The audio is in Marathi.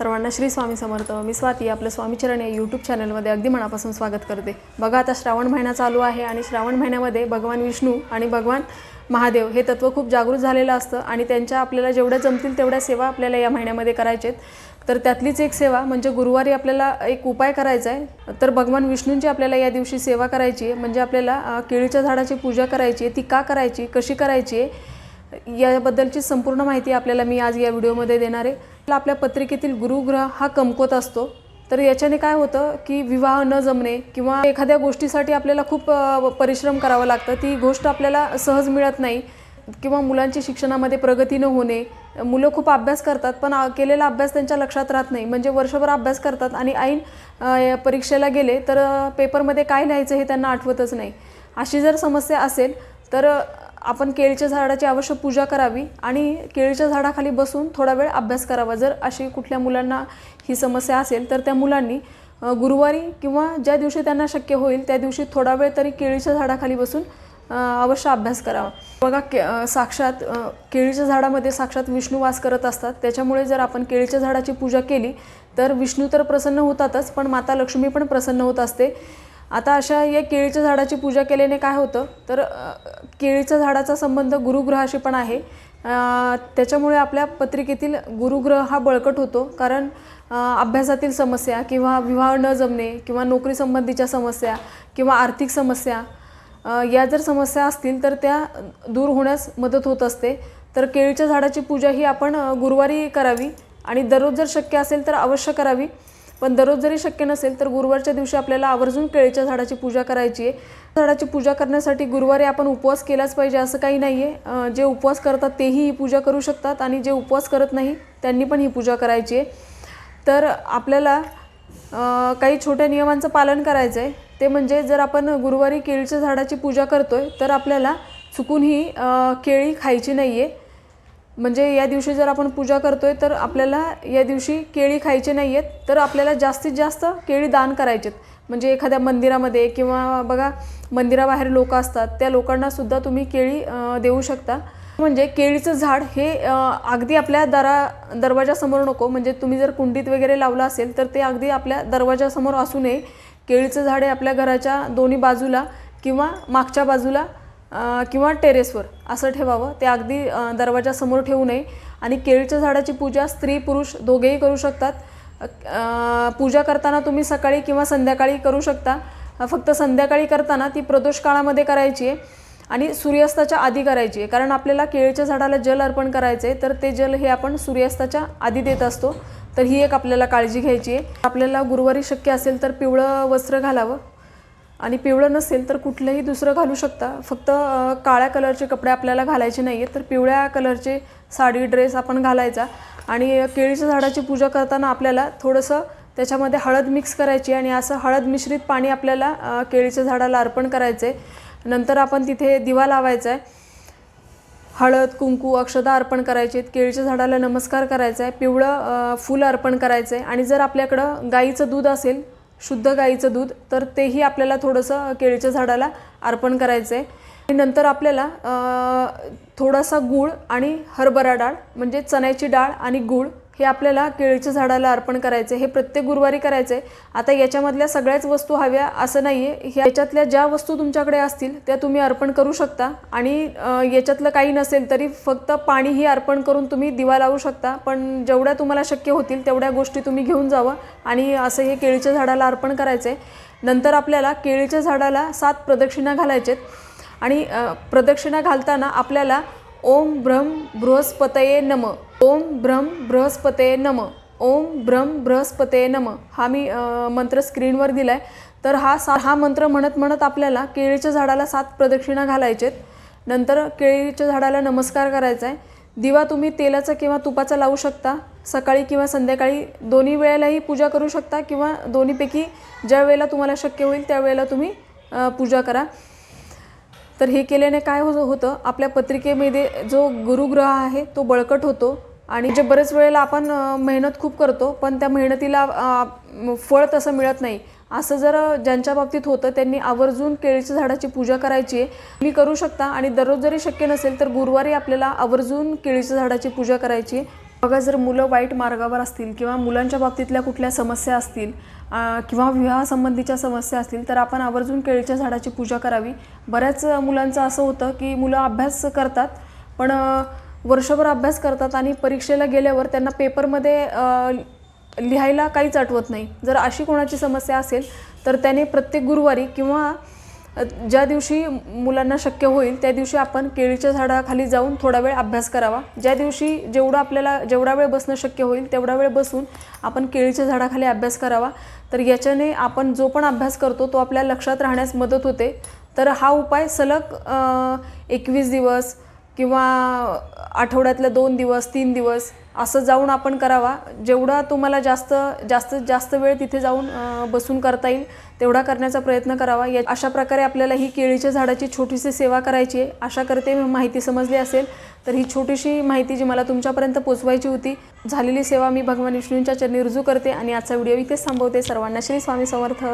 सर्वांना श्री स्वामी समर्थ. मी स्वाती आपलं स्वामीचरण या यूट्यूब चॅनलमध्ये अगदी मनापासून स्वागत करते. बघा आता श्रावण महिना चालू आहे आणि श्रावण महिन्यामध्ये भगवान विष्णू आणि भगवान महादेव हे तत्त्व खूप जागृत झालेलं असतं आणि त्यांच्या आपल्याला जेवढ्या जमतील तेवढ्या सेवा आपल्याला या महिन्यामध्ये करायचे आहेत तर त्यातलीच एक सेवा म्हणजे गुरुवारी आपल्याला एक उपाय करायचा आहे. तर भगवान विष्णूंची आपल्याला या दिवशी सेवा करायची आहे. म्हणजे आपल्याला केळीच्या झाडाची पूजा करायची आहे ती का करायची कशी करायची आहे याबद्दलची संपूर्ण माहिती आपल्याला मी आज या व्हिडिओमध्ये देणार आहे. आपल्या पत्रिकेतील गुरुग्रह हा कमकुवत असतो. तर याच्याने काय होतं की विवाह न जमणे किंवा एखाद्या गोष्टीसाठी आपल्याला खूप परिश्रम करावं लागतं. ती गोष्ट आपल्याला सहज मिळत नाही किंवा मुलांची शिक्षणामध्ये प्रगती न होणे. मुलं खूप अभ्यास करतात पण केलेला अभ्यास त्यांच्या लक्षात राहत नाही. म्हणजे वर्षभर अभ्यास करतात आणि ऐन परीक्षेला गेले तर पेपरमध्ये काय लिहायचं हे त्यांना आठवतच नाही. अशी जर समस्या असेल तर आपण केळीच्या झाडाची अवश्य पूजा करावी आणि केळीच्या झाडाखाली बसून थोडा वेळ अभ्यास करावा. जर अशी कुठल्या मुलांना ही समस्या असेल तर त्या मुलांनी गुरुवारी किंवा ज्या दिवशी त्यांना शक्य होईल त्या दिवशी थोडा वेळ तरी केळीच्या झाडाखाली बसून अवश्य अभ्यास करावा. बघा के साक्षात केळीच्या झाडामध्ये साक्षात विष्णू वास करत असतात. त्याच्यामुळे जर आपण केळीच्या झाडाची पूजा केली तर विष्णू तर प्रसन्न होतातच पण माता लक्ष्मी पण प्रसन्न होत असते. आता अशा या केळीच्या झाडाची पूजा केल्याने काय होतं? तर केळीच्या झाडाचा संबंध गुरुग्रहाशी पण आहे. त्याच्यामुळे आपल्या पत्रिकेतील गुरुग्रह हा बळकट होतो. कारण अभ्यासातील समस्या किंवा विवाह न जमणे किंवा नोकरीसंबंधीच्या समस्या किंवा आर्थिक समस्या या जर समस्या असतील तर त्या दूर होण्यास मदत होत असते. तर केळीच्या झाडाची पूजा ही आपण गुरुवारी करावी आणि दररोज जर शक्य असेल तर अवश्य करावी. पण दररोज जरी शक्य नसेल तर गुरुवारच्या दिवशी आपल्याला आवर्जून केळीच्या झाडाची पूजा करायची आहे. झाडाची पूजा करण्यासाठी गुरुवारी आपण उपवास केलाच पाहिजे असं काही नाही आहे जे उपवास करतात तेही ही पूजा करू शकतात आणि जे उपवास करत नाही त्यांनी पण ही पूजा करायची आहे. तर आपल्याला काही छोट्या नियमांचं पालन करायचं आहे ते म्हणजे जर आपण गुरुवारी केळीच्या झाडाची पूजा करतो आहे तर आपल्याला चुकून ही केळी खायची नाही आहे म्हणजे या दिवशी जर आपण पूजा करतोय तर आपल्याला या दिवशी केळी खायचे नाही आहेत तर आपल्याला जास्तीत जास्त केळी दान करायचेत. म्हणजे एखाद्या मंदिरामध्ये किंवा बघा मंदिराबाहेर लोक असतात त्या लोकांनासुद्धा तुम्ही केळी देऊ शकता. म्हणजे केळीचं झाड हे अगदी आपल्या दरा दरवाजासमोर नको. म्हणजे तुम्ही जर कुंडीत वगैरे लावलं असेल तर ते अगदी आपल्या दरवाजासमोर असू नये. केळीचं झाड हे आपल्या घराच्या दोन्ही बाजूला किंवा मागच्या बाजूला किंवा टेरेसवर असं ठेवावं. ते अगदी दरवाजासमोर ठेवू नये. आणि केळीच्या झाडाची पूजा स्त्री पुरुष दोघेही करू शकतात. पूजा करताना तुम्ही सकाळी किंवा संध्याकाळी करू शकता. फक्त संध्याकाळी करताना ती प्रदोष काळामध्ये करायची आहे. आणि सूर्यास्ताच्या आधी करायची आहे. कारण आपल्याला केळीच्या झाडाला जल अर्पण करायचं आहे तर ते जल हे आपण सूर्यास्ताच्या आधी देत असतो. तर ही एक आपल्याला काळजी घ्यायची आहे. आपल्याला गुरुवारी शक्य असेल तर पिवळं वस्त्र घालावं. आणि पिवळं नसेल तर कुठलंही दुसरं घालू शकता. फक्त काळ्या कलरचे कपडे आपल्याला घालायचे नाही आहेत तर पिवळ्या कलरचे साडी ड्रेस आपण घालायचा. आणि केळीच्या झाडाची पूजा करताना आपल्याला थोडंसं त्याच्यामध्ये हळद मिक्स करायची आणि असं हळद मिश्रित पाणी आपल्याला केळीच्या झाडाला अर्पण करायचं आहे नंतर आपण तिथे दिवा लावायचा आहे हळद कुंकू अक्षदा अर्पण करायचे केळीच्या झाडाला नमस्कार करायचा आहे पिवळं फुल फूल अर्पण करायचं आहे आणि जर आपल्याकडं गाईचं दूध असेल शुद्ध गाईचं दूध तर तेही आपल्याला थोडंसं केळीच्या झाडाला अर्पण करायचं आहे आणि नंतर आपल्याला थोडासा गूळ आणि हरभरा डाळ म्हणजे चण्याची डाळ आणि गूळ हे आपल्याला केळीच्या झाडाला अर्पण करायचं आहे हे प्रत्येक गुरुवारी करायचं. आहे आता याच्यामधल्या सगळ्याच वस्तू हव्या असं नाही आहे याच्यातल्या ज्या वस्तू तुमच्याकडे असतील त्या तुम्ही अर्पण करू शकता. आणि याच्यातलं काही नसेल तरी फक्त पाणीही अर्पण करून तुम्ही दिवा लावू शकता. पण जेवढ्या तुम्हाला शक्य होतील तेवढ्या गोष्टी तुम्ही घेऊन जावं आणि असं हे केळीच्या झाडाला अर्पण करायचं आहे नंतर आपल्याला केळीच्या झाडाला सात प्रदक्षिणा घालायचेत. आणि प्रदक्षिणा घालताना आपल्याला ओम ब्रह्म बृहस्पतये नम ओम ब्रह्म बृहस्पते नम. ओम ब्रह्म बृहस्पते नम. हा मी मंत्र स्क्रीनवर दिला आहे तर हा सा हा मंत्र म्हणत म्हणत आपल्याला केळीच्या झाडाला सात प्रदक्षिणा घालायचेत. नंतर केळीच्या झाडाला नमस्कार करायचा आहे दिवा तुम्ही तेलाचा किंवा तुपाचा लावू शकता. सकाळी किंवा संध्याकाळी दोन्ही वेळेलाही पूजा करू शकता किंवा दोन्हीपैकी ज्या वेळेला तुम्हाला शक्य होईल त्यावेळेला तुम्ही पूजा करा. तर हे केल्याने काय हो होतं आपल्या पत्रिकेमध्ये जो गुरुग्रह आहे तो बळकट होतो. आणि जे बरेच वेळेला आपण मेहनत खूप करतो पण त्या मेहनतीला फळ तसं मिळत नाही. असं जर ज्यांच्या बाबतीत होतं त्यांनी आवर्जून केळीच्या झाडाची पूजा करायची आहे मी करू शकता. आणि दररोज जरी शक्य नसेल तर गुरुवारी आपल्याला आवर्जून केळीच्या झाडाची पूजा करायची आहे. बघा जर मुलं वाईट मार्गावर असतील किंवा मुलांच्या बाबतीतल्या कुठल्या समस्या असतील किंवा विवाहासंबंधीच्या समस्या असतील तर आपण आवर्जून केळीच्या झाडाची पूजा करावी. बऱ्याच मुलांचं असं होतं की मुलं अभ्यास करतात पण वर्षभर अभ्यास करतात आणि परीक्षेला गेल्यावर त्यांना पेपरमध्ये लिहायला काहीच आठवत नाही. जर अशी कोणाची समस्या असेल तर त्याने प्रत्येक गुरुवारी किंवा ज्या दिवशी मुलांना शक्य होईल त्या दिवशी आपण केळीच्या झाडाखाली जाऊन थोडा वेळ अभ्यास करावा. ज्या दिवशी जेवढा आपल्याला जेवढा वेळ बसणं शक्य होईल तेवढा वेळ बसून आपण केळीच्या झाडाखाली अभ्यास करावा. तर याच्याने आपण जो पण अभ्यास करतो तो आपल्या लक्षात राहण्यास मदत होते. तर हा उपाय सलग एकवीस दिवस किंवा आठवड्यातले दोन दिवस तीन दिवस असं जाऊन आपण करावा. जेवढा तुम्हाला जास्त जास्त जास्त वेळ तिथे जाऊन बसून करता येईल तेवढा करण्याचा प्रयत्न करावा. या अशा प्रकारे आपल्याला ही केळीच्या झाडाची छोटीशी सेवा करायची आहे. आशा करते माहिती समजली असेल तर ही छोटीशी माहिती जी मला तुमच्यापर्यंत पोचवायची होती झालेली सेवा मी भगवान विष्णूंच्या चरणी रुजू करते आणि आजचा व्हिडिओ इथेच थांबवते. सर्वांना श्री स्वामी समर्थ.